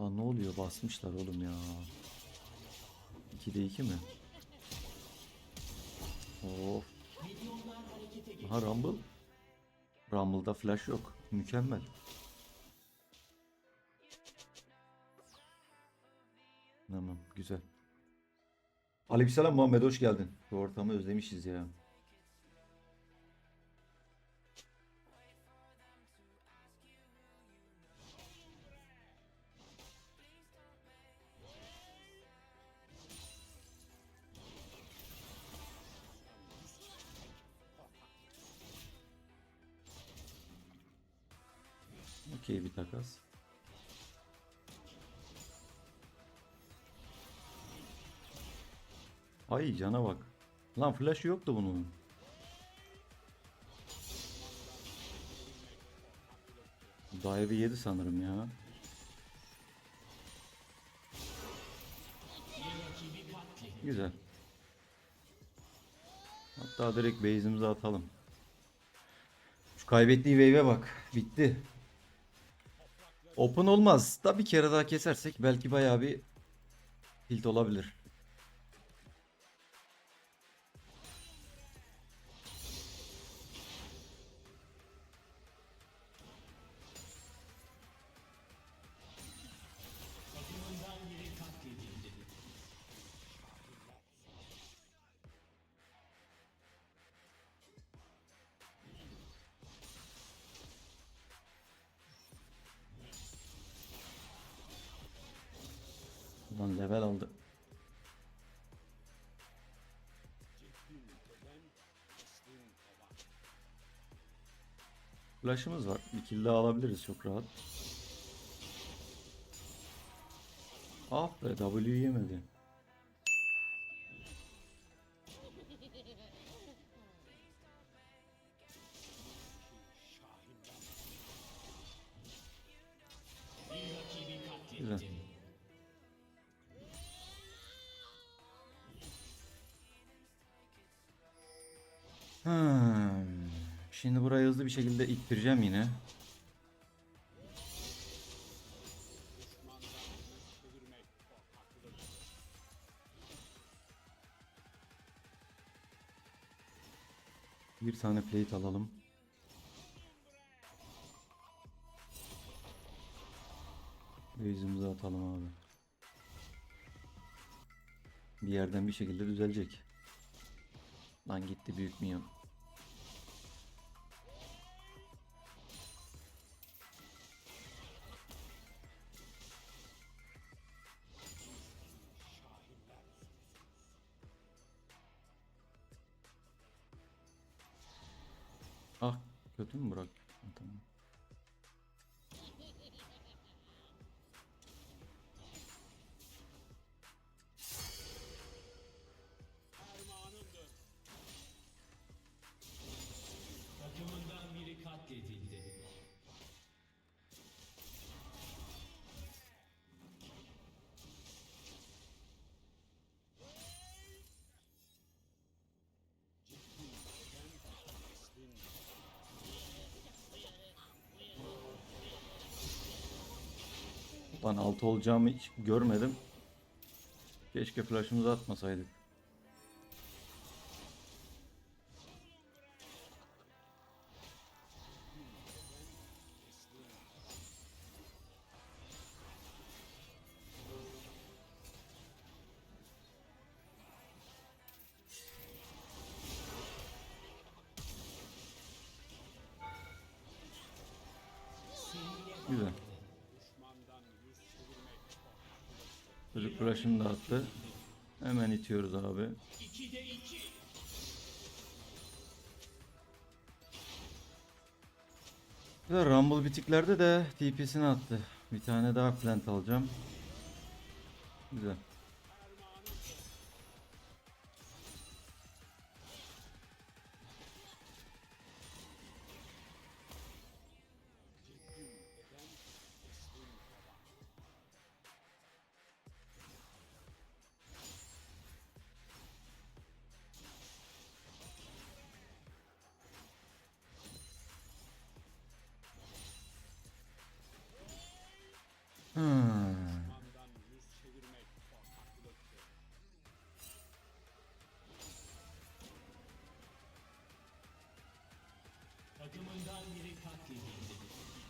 Lan ne oluyor basmışlar oğlum ya. 2'de 2 mi? Of. Aha Rumble. Rumble'da flash yok. Mükemmel. Tamam güzel. Aleykümselam Muhammed hoş geldin. Bu ortamı özlemişiz ya. Okey bir takas. Ay cana bak. Lan flash yoktu bunun. Dive'i yedi sanırım ya. Güzel. Hatta direkt base'imize atalım. Şu kaybettiği wave'e bak. Bitti. Open olmaz. Da bir kere daha kesersek belki bayağı bir tilt olabilir. Level aldı. Flash'ımız var. Bir kill daha alabiliriz çok rahat. Ah be W yemedi. Şimdi burayı hızlı bir şekilde ittireceğim yine. Bir tane plate alalım. Base'imizi atalım abi. Bir yerden bir şekilde düzelecek. Lan gitti büyük minyon. Ah kötü Lan altı olacağımı hiç görmedim. Keşke flash'ımızı atmasaydık. Güzel. Çocuk flash'ını da attı. Hemen itiyoruz abi. 2'de 2. Güzel Rumble bitiklerde de TP'sini attı. Bir tane daha plant alacağım. Güzel.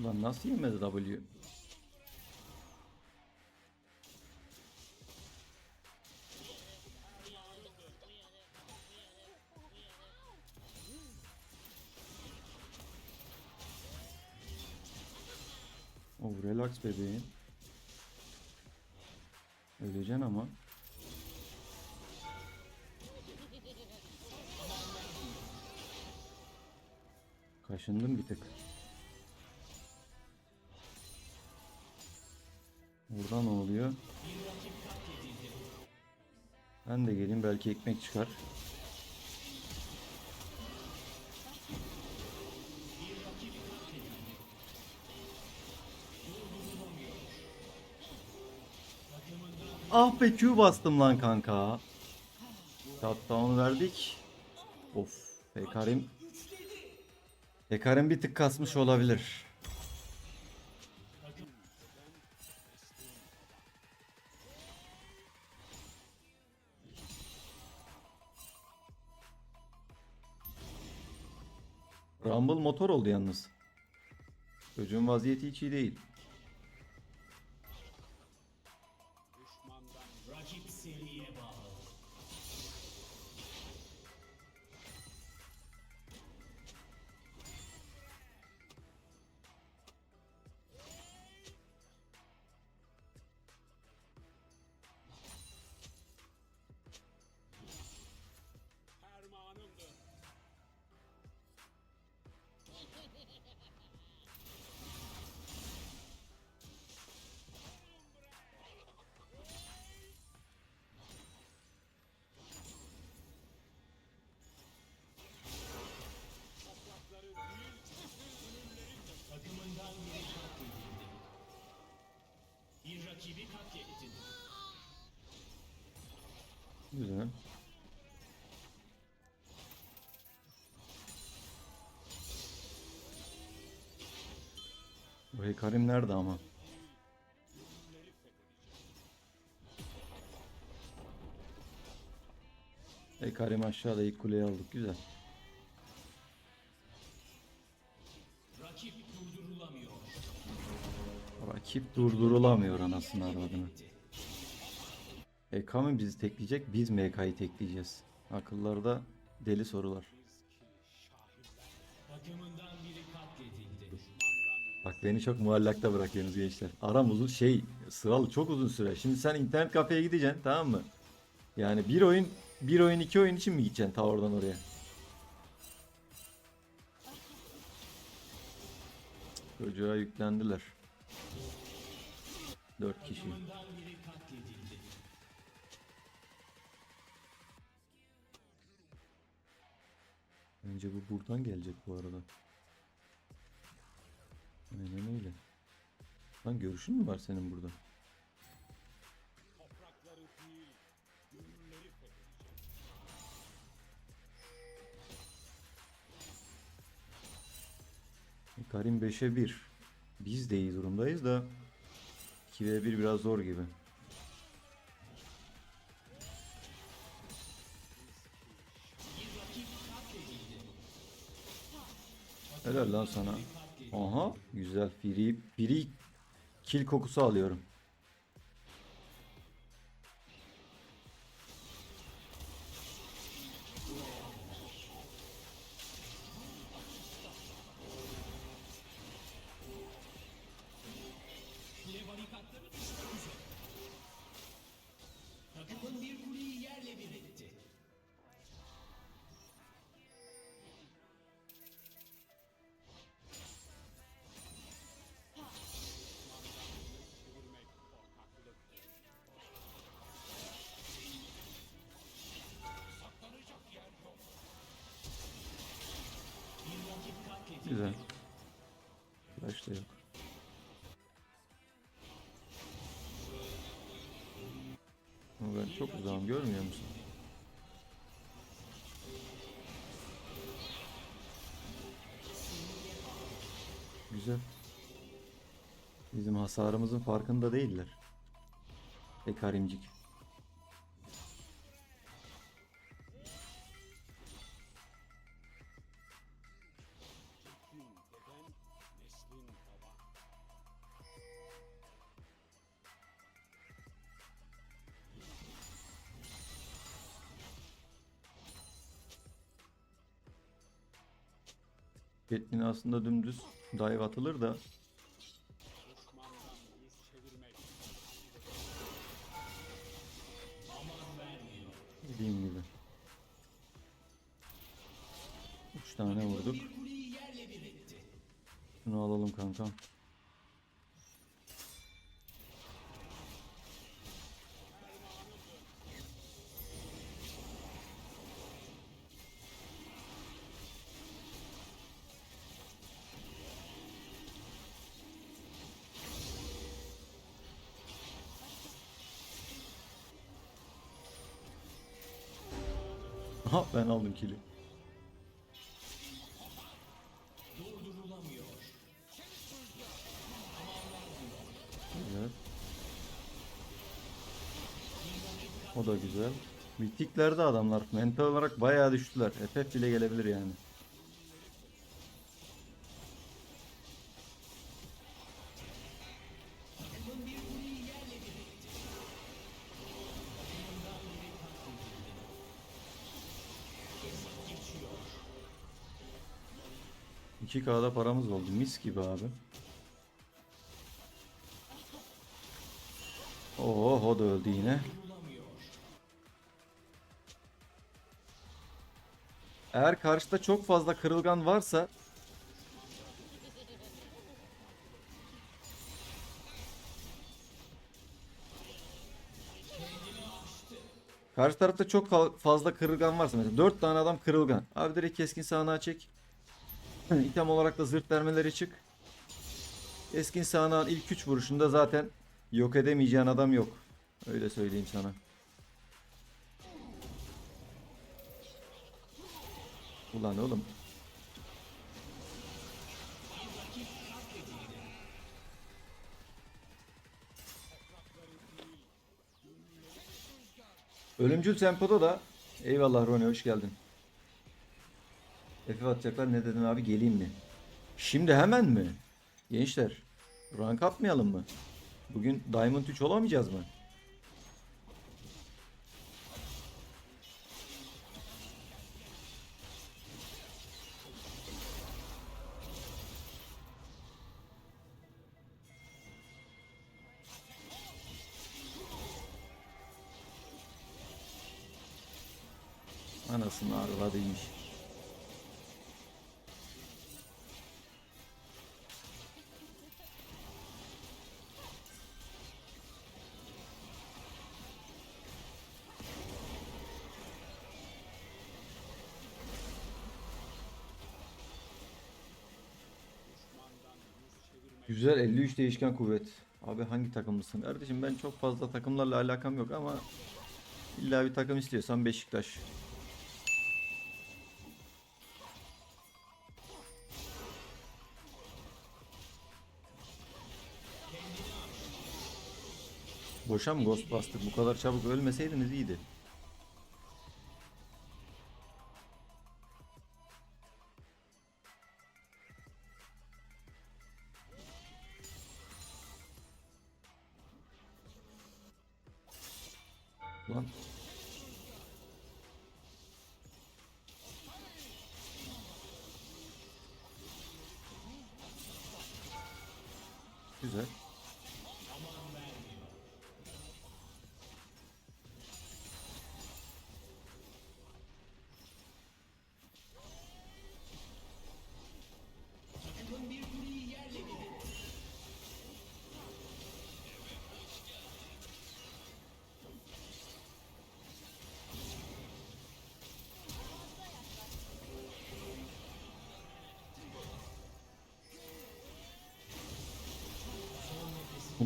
Ulan nasıl yemedi W? Oh relax bebeğim. Öleceksin ama. Kaşındım bir tık. Burada ne oluyor? Ben de geleyim belki ekmek çıkar. Ah be Q bastım lan kanka. Shutdown verdik. Of. Pekarim. Pekarim bir tık kasmış olabilir. Rumble motor oldu yalnız. Çocuğun vaziyeti hiç iyi değil. Rakibi katlettin. Güzel. Bu Hekarim nerede ama? Hekarim aşağıda ilk kuleyi aldık güzel. Rakip durdurulamıyor anasını avradını. EK mi bizi tekleyecek biz mi EK'yı tekleyeceğiz? Akıllarda deli sorular. Bak beni çok muallakta bırakıyorsunuz gençler. Aram uzun şey sıralı çok uzun süre. Şimdi sen internet kafeye gideceksin tamam mı? Yani bir oyun bir oyun iki oyun için mi gideceksin ta oradan oraya? Çocuğa yüklendiler. Dört kişi. Bence bu buradan gelecek bu arada. Aynen öyle. Lan görüşün mü var senin burada? Karim 5'e 1. Biz de iyi durumdayız da 2'ye 1 biraz zor gibi. Helal lan sana. Aha güzel. Free, free kill kokusu alıyorum. Güzel. Da yok. Ama ben çok uzağım görmüyor musun? Güzel. Bizim hasarımızın farkında değiller. Ekarimcik. Caitlyn aslında dümdüz dive atılır da dediğim gibi. 3 tane vurduk. Şunu alalım kankam. Ben aldım kili. Güzel. O da güzel. Mitiklerde adamlar mental olarak bayağı düştüler. FF bile gelebilir yani. 2K'da paramız oldu. Mis gibi abi. Oo, o da öldü yine. Eğer karşıda çok fazla kırılgan varsa Karşı tarafta çok fa- fazla kırılgan varsa mesela 4 tane adam kırılgan. Abi direkt keskin sağanağa çek. İtem olarak da zırt dermeleri çık. Keskin sağanağın ilk 3 vuruşunda zaten yok edemeyeceğin adam yok. Öyle söyleyeyim sana. Ulan oğlum. Ölümcül tempoda da eyvallah Rone hoş geldin. Efe atacaklar ne dedin abi geleyim mi? Şimdi hemen mi? Gençler rank atmayalım mı? Bugün Diamond 3 olamayacağız mı? Anasını arvadıymış. Güzel 53 değişken kuvvet. Abi hangi takımlısın? Kardeşim ben çok fazla takımlarla alakam yok ama illa bir takım istiyorsan Beşiktaş. Boşa mı ghost bastık? Bu kadar çabuk ölmeseydiniz iyiydi. Lan. Güzel.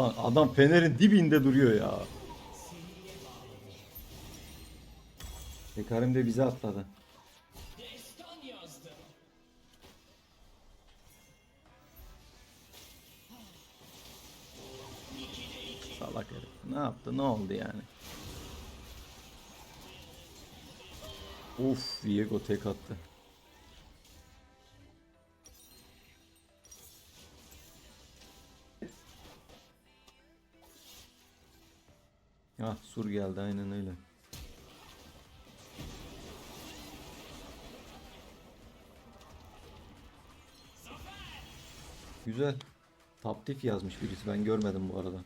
Ulan adam fenerin dibinde duruyor ya. Hekarim de bize atladı. Salak herif. Ne yaptı? Ne oldu yani? Uf, Viego tek attı. Ah sur geldi aynen öyle. Güzel. Taptif yazmış birisi ben görmedim bu arada.